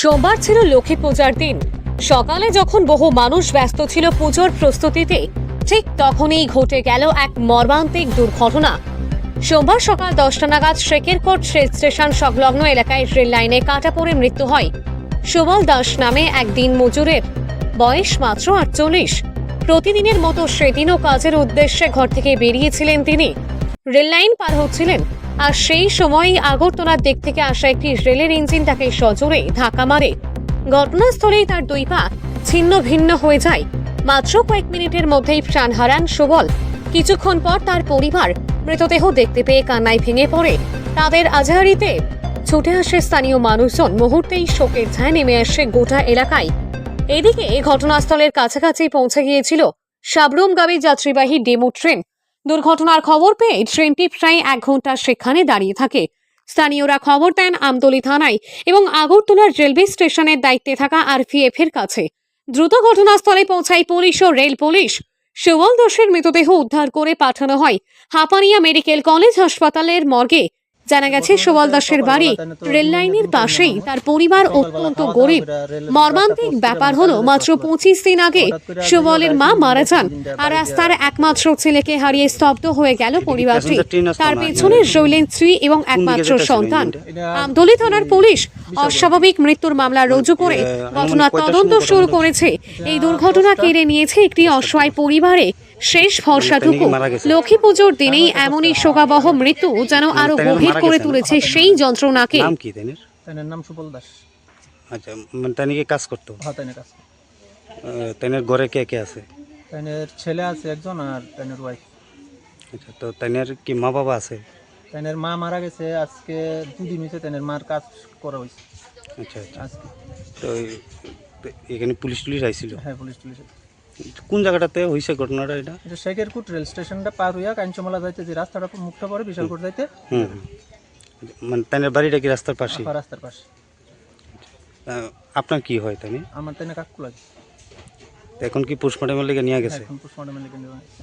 সোমবার ছিল লক্ষ্মী পূজার দিন। সকালে যখন বহু মানুষ ব্যস্ত ছিল পুজোর প্রস্তুতিতে, ঠিক তখনই ঘটে গেল এক মর্মান্তিক দুর্ঘটনা। সোমবার সকাল দশটা নাগাদ শেকেরকোট স্টেশন সংলগ্ন এলাকায় রেল লাইনে কাটা পড়ে মৃত্যু হয়। সুবল দাস নামে এক দিন মজুরের। বয়স মাত্র আটচল্লিশ। প্রতিদিনের মতো সেদিনও কাজের উদ্দেশ্যে ঘর থেকে বেরিয়েছিলেন তিনি। রেল লাইন পার হচ্ছিলেন। আর সেই সময়ই আগরতলার দিক থেকে আসা একটি রেলের ইঞ্জিন তাকে সজোরে ধাক্কা মারে। ঘটনাস্থলেই তার দুই পা ছিন্ন ভিন্ন হয়ে যায়। মাত্র কয়েক মিনিটের মধ্যেই প্রাণ হারান সুবল। কিছুক্ষণ পর তার পরিবার মৃতদেহ দেখতে পেয়ে কান্নায় ভেঙে পড়ে। তাদের আজহারিতে ছুটে আসে স্থানীয় মানুষজন। মুহূর্তেই শোকের ছায় নেমে আসে গোটা এলাকায়। এদিকে ঘটনাস্থলের কাছাকাছি পৌঁছে গিয়েছিল সাবরুমগামী যাত্রীবাহী ডেমো ট্রেন। দুর্ঘটনার খবর পেয়ে ট্রেনটি প্রায় এক ঘণ্টা সেখানে দাঁড়িয়ে থাকে। স্থানীয়রা খবর দেন আমতলী থানায় এবং আগরতলার রেলওয়ে স্টেশনের দায়িত্বে থাকা আরপিএফ এর কাছে। দ্রুত ঘটনাস্থলে পৌঁছায় পুলিশ ও রেল পুলিশ। সুবল দোষের মৃতদেহ উদ্ধার করে পাঠানো হয় হাপানিয়া মেডিকেল কলেজ হাসপাতালের মর্গে। জানা গেছে সুবল দাসের বাড়ি রেল লাইনের পাশেই। তার পরিবার অত্যন্ত গরিব। মর্মান্তিক ব্যাপার হলো, মাত্র পঁচিশ দিন আগে সুবলের মা মারা যান আর আজ তার একমাত্র ছেলেকে হারিয়ে স্তব্ধ হয়ে গেল পরিবারটি। তার পেছনে রইলেন স্ত্রী এবং একমাত্র সন্তান। আমদলি থানার পুলিশ অস্বাভাবিক মৃত্যুর মামলা রুজু করে ঘটনার তদন্ত শুরু করেছে। এই দুর্ঘটনা কেড়ে নিয়েছে একটি অসহায় পরিবারে। শেষ ভরসাটুকু। লক্ষ্মী পুজোর দিনেই এমনই শোকাবহ মৃত্যু, যেন আরও গভীর করে তুলেছে সেই যন্ত্রণাকে নাম কি তাইনের? তাইনের নাম সুবল দাস। আচ্ছা মানে নাকি কাজ করতো? হ্যাঁ তাইনের কাছে তাইনের ঘরে কে কে আছে? তাইনের ছেলে আছে একজন আর তাইনের ওয়াইফ আচ্ছা তো তাইনের কি মা বাবা আছে? তাইনের মা মারা গেছে আজকে দুদিন হয়েছে তাইনের মার কাজ করা হয়েছে আচ্ছা আচ্ছা। আজকে। তো তো এখানে পুলিশ টুলিশ আইছিল? হ্যাঁ পুলিশ টুলিশ কোন জায়গাটাতে হয়েছে ঘটনাটা এটা? এটা শেখেরকুট রেল স্টেশনটা পার হইয়া কাঞ্চমলা যাইতে যে রাস্তাটা মুখটা পরে বিশালকুট যাইতে হুম। মানে তাইনের বাড়িটা কি রাস্তার পাশে রাস্তার পাশে। আপনার কি হয় তাই আমার তাইনে কাকু লাগে। এখন কি পোস্টমর্টমের লেগে নিয়ে গেছে? এখন পোস্টমর্টমের লেগে হয়েছে।